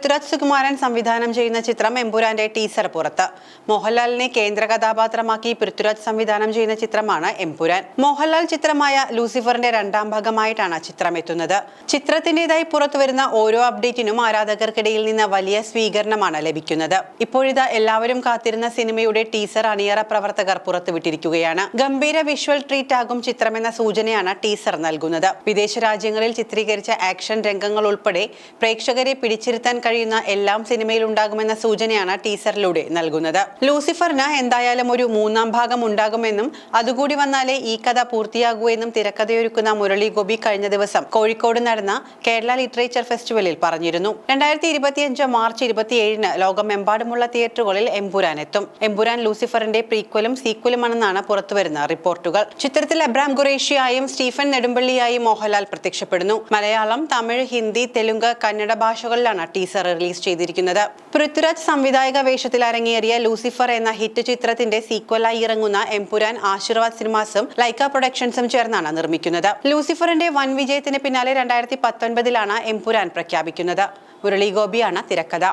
പൃഥ്വിരാജ് സുകുമാരൻ സംവിധാനം ചെയ്യുന്ന ചിത്രം എമ്പുരാന്റെ ടീസർ പുറത്ത്. മോഹൻലാലിനെ കേന്ദ്ര കഥാപാത്രമാക്കി പൃഥ്വിരാജ് സംവിധാനം ചെയ്യുന്ന ചിത്രമാണ് എമ്പുരാൻ. മോഹൻലാൽ ചിത്രമായ ലൂസിഫറിന്റെ രണ്ടാം ഭാഗമായിട്ടാണ് ചിത്രം എത്തുന്നത്. ചിത്രത്തിന്റേതായി പുറത്തുവരുന്ന ഓരോ അപ്ഡേറ്റിനും ആരാധകർക്കിടയിൽ നിന്ന് വലിയ സ്വീകരണമാണ് ലഭിക്കുന്നത്. ഇപ്പോഴിതാ എല്ലാവരും കാത്തിരുന്ന സിനിമയുടെ ടീസർ അണിയറ പ്രവർത്തകർ പുറത്തുവിട്ടിരിക്കുകയാണ്. ഗംഭീര വിഷ്വൽ ട്രീറ്റ് ആകും ചിത്രമെന്ന സൂചനയാണ് ടീസർ നൽകുന്നത്. വിദേശ രാജ്യങ്ങളിൽ ചിത്രീകരിച്ച ആക്ഷൻ രംഗങ്ങൾ ഉൾപ്പെടെ പ്രേക്ഷകരെ പിടിച്ചിരുത്താൻ കഴിയുന്ന എല്ലാം സിനിമയിൽ ഉണ്ടാകുമെന്ന സൂചനയാണ് ടീസറിലൂടെ നൽകുന്നത്. ലൂസിഫറിന് എന്തായാലും ഒരു മൂന്നാം ഭാഗം ഉണ്ടാകുമെന്നും അതുകൂടി വന്നാലേ ഈ കഥ പൂർത്തിയാകൂ എന്നും തിരക്കഥയൊരുക്കുന്ന മുരളി ഗോപി കഴിഞ്ഞ ദിവസം കോഴിക്കോട് നടന്ന കേരള ലിറ്ററേച്ചർ ഫെസ്റ്റിവലിൽ പറഞ്ഞിരുന്നു. രണ്ടായിരത്തി ഇരുപത്തിയഞ്ച് മാർച്ച് ഇരുപത്തിയേഴിന് ലോകമെമ്പാടുമുള്ള തിയേറ്ററുകളിൽ എംപുരാൻ എത്തും എംപുരാൻ ലൂസിഫറിന്റെ പ്രീക്വലും സീക്വലുമാണെന്നാണ് പുറത്തുവരുന്ന റിപ്പോർട്ടുകൾ. ചിത്രത്തിൽ അബ്രാം ഖുറേഷിയായും സ്റ്റീഫൻ നെടുമ്പള്ളിയായും മോഹൻലാൽ പ്രത്യക്ഷപ്പെടുന്നു. മലയാളം തമിഴ് ഹിന്ദി തെലുങ്ക് കന്നഡ ഭാഷകളിലാണ് ടീസർ റിലീസ് ചെയ്തിരിക്കുന്നത്. പൃഥ്വിരാജ് സംവിധായക വേഷത്തിൽ അരങ്ങേറിയ ലൂസിഫർ എന്ന ഹിറ്റ് ചിത്രത്തിന്റെ സീക്വലായി ഇറങ്ങുന്ന എംപുരാൻ ആശീർവാദ് സിനിമാസും ലൈക്ക പ്രൊഡക്ഷൻസും ചേർന്നാണ് നിർമ്മിക്കുന്നത്. ലൂസിഫറിന്റെ വൻ വിജയത്തിന് പിന്നാലെ രണ്ടായിരത്തി പത്തൊൻപതിലാണ് എംപുരാൻ പ്രഖ്യാപിക്കുന്നത്. മുരളി ഗോപിയാണ് തിരക്കഥ.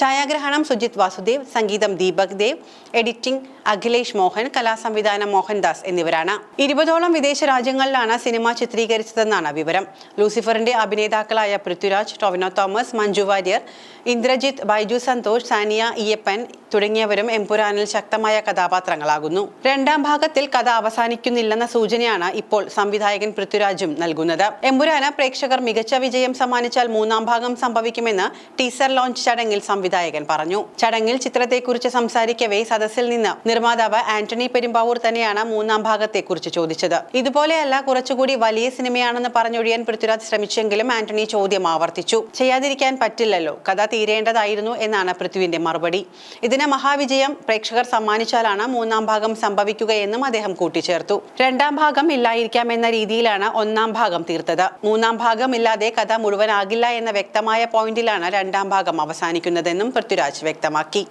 ഛായാഗ്രഹണം സുജിത് വാസുദേവ് സംഗീതം ദീപക് ദേവ് എഡിറ്റിംഗ് അഖിലേഷ് മോഹൻ കലാസംവിധാനം മോഹൻദാസ് എന്നിവരാണ്. ഇരുപതോളം വിദേശ രാജ്യങ്ങളിലാണ് സിനിമ ചിത്രീകരിച്ചതെന്നാണ് വിവരം. ലൂസിഫറിന്റെ അഭിനേതാക്കളായ പൃഥ്വിരാജ് ടൊവിനോ തോമസ് മഞ്ജു വാര്യർ ഇന്ദ്രജിത്ത് ബൈജു സന്തോഷ് സാനിയ ഇയപ്പൻ തുടങ്ങിയവരും എംപുരാനിൽ ശക്തമായ കഥാപാത്രങ്ങളാകുന്നു. രണ്ടാം ഭാഗത്തിൽ കഥ അവസാനിക്കുന്നില്ലെന്ന സൂചനയാണ് ഇപ്പോൾ സംവിധായകൻ പൃഥ്വിരാജും നൽകുന്നത്. എംപുരാന പ്രേക്ഷകർ മികച്ച വിജയം സമ്മാനിച്ചാൽ മൂന്നാം ഭാഗം സംഭവിക്കുമെന്ന് ടീസർ ലോഞ്ച് ചടങ്ങിൽ സംവിധായകൻ പറഞ്ഞു. ചടങ്ങിൽ ചിത്രത്തെക്കുറിച്ച് സംസാരിക്കവേ സദസ്സിൽ നിന്ന് നിർമ്മാതാവ് ആന്റണി പെരുമ്പാവൂർ തന്നെയാണ് മൂന്നാം ഭാഗത്തെക്കുറിച്ച് ചോദിച്ചത്. ഇതുപോലെയല്ല കുറച്ചുകൂടി വലിയ സിനിമയാണെന്ന് പറഞ്ഞൊഴിയാൻ പൃഥ്വിരാജ് ശ്രമിച്ചെങ്കിലും ആന്റണി ചോദ്യം ആവർത്തിച്ചു. ചെയ്യാതിരിക്കാൻ പറ്റില്ലല്ലോ കഥ തീരേണ്ടതായിരുന്നു എന്നാണ് പൃഥ്വിന്റെ മറുപടി. ഇതിന് മഹാവിജയം പ്രേക്ഷകർ സമ്മാനിച്ചാലാണ് മൂന്നാം ഭാഗം സംഭവിക്കുകയെന്നും അദ്ദേഹം കൂട്ടിച്ചേർത്തു. രണ്ടാം ഭാഗം ഇല്ലായിരിക്കാം എന്ന രീതിയിലാണ് ഒന്നാം ഭാഗം തീർത്തത്. മൂന്നാം ഭാഗം ഇല്ലാതെ കഥ മുഴുവനാകില്ല എന്ന വ്യക്തമായ പോയിന്റിലാണ് രണ്ടാം ഭാഗം അവസാനിക്കുന്നതെന്നും പൃഥ്വിരാജ് വ്യക്തമാക്കി.